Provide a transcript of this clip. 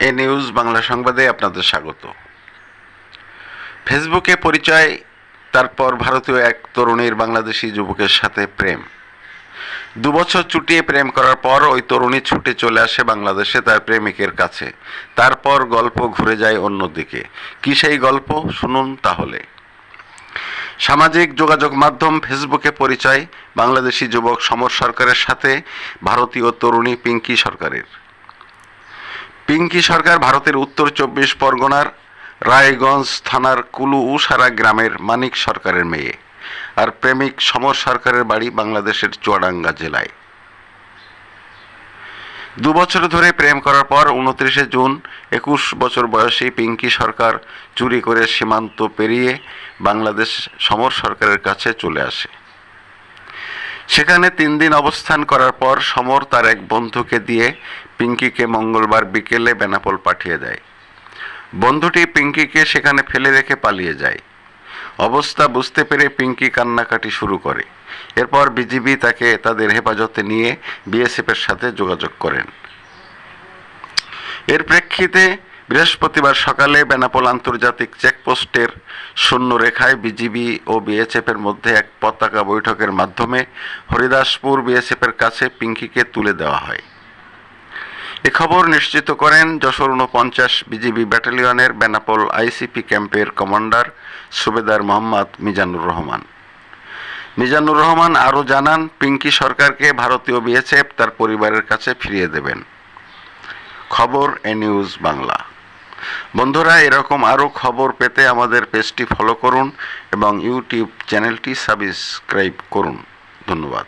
এ news Bangla সংবাদে আপনাদের স্বাগত। ফেসবুকে পরিচয়, তারপর ভারতীয় এক তরুণীর বাংলাদেশি যুবকের সাথে প্রেম। দুবছর চুটিয়ে প্রেম করার পর ওই তরুণী ছুটে চলে আসে বাংলাদেশে তার প্রেমিকের কাছে। তারপর গল্প ঘুরে যায় অন্যদিকে। কি সেই গল্প? শুনুন তাহলে। সামাজিক যোগাযোগ মাধ্যম ফেসবুকে পরিচয়, বাংলাদেশি যুবক সমর সরকারের সাথে, ভারতীয় তরুণী পিঙ্কি সরকারের। পিঙ্কি সরকার ভারতের উত্তর চব্বিশ পরগনার রায়গঞ্জ থানার কুলু উসারা গ্রামের মানিক সরকারের মেয়ে আর প্রেমিক সমর সরকারের বাড়ি বাংলাদেশের চুয়াডাঙ্গা জেলায়। দু বছর ধরে প্রেম করার পর উনত্রিশে জুন একুশ বছর বয়সী পিঙ্কি সরকার চুরি করে সীমান্ত পেরিয়ে বাংলাদেশ সমর সরকারের কাছে চলে আসে। সেখানে তিন দিন অবস্থান করার পর সমর তার এক বন্ধুকে দিয়ে পিঙ্কিকে মঙ্গলবার বিকেলে বেনাপোল পাঠিয়ে দেয়। বন্ধুটি পিঙ্কিকে সেখানে ফেলে রেখে পালিয়ে যায়। অবস্থা বুঝতে পেরে পিঙ্কি কান্নাকাটি শুরু করে। এরপর বিজিবি তাকে তাদের হেফাজতে নিয়ে বিএসএফের সাথে যোগাযোগ করেন। এর প্রেক্ষিতে বৃহস্পতিবার সকালে বেনাপোল আন্তর্জাতিক চেকপোস্টের শূন্য রেখায় বিজিবি ও বিএসএফের মধ্যে এক পতাকা বৈঠকের মাধ্যমে হরিদাসপুর বিএসএফের কাছে পিঙ্কিকে তুলে দেওয়া হয়। এ খবর নিশ্চিত করেন যশোর উনপঞ্চাশ বিজিবি ব্যাটালিয়নের বেনাপোল আইসিপি ক্যাম্পের কমান্ডার সুবেদার মোহাম্মদ মিজানুর রহমান। মিজানুর রহমান আরও জানান, পিঙ্কি সরকারকে ভারতীয় বিএসএফ তার পরিবারের কাছে ফিরিয়ে দেবেন। খবর এ নিউজ বাংলা। বন্ধুরা, এরকম আরও খবর পেতে আমাদের পেজটি ফলো করুন এবং ইউটিউব চ্যানেলটি সাবস্ক্রাইব করুন। ধন্যবাদ।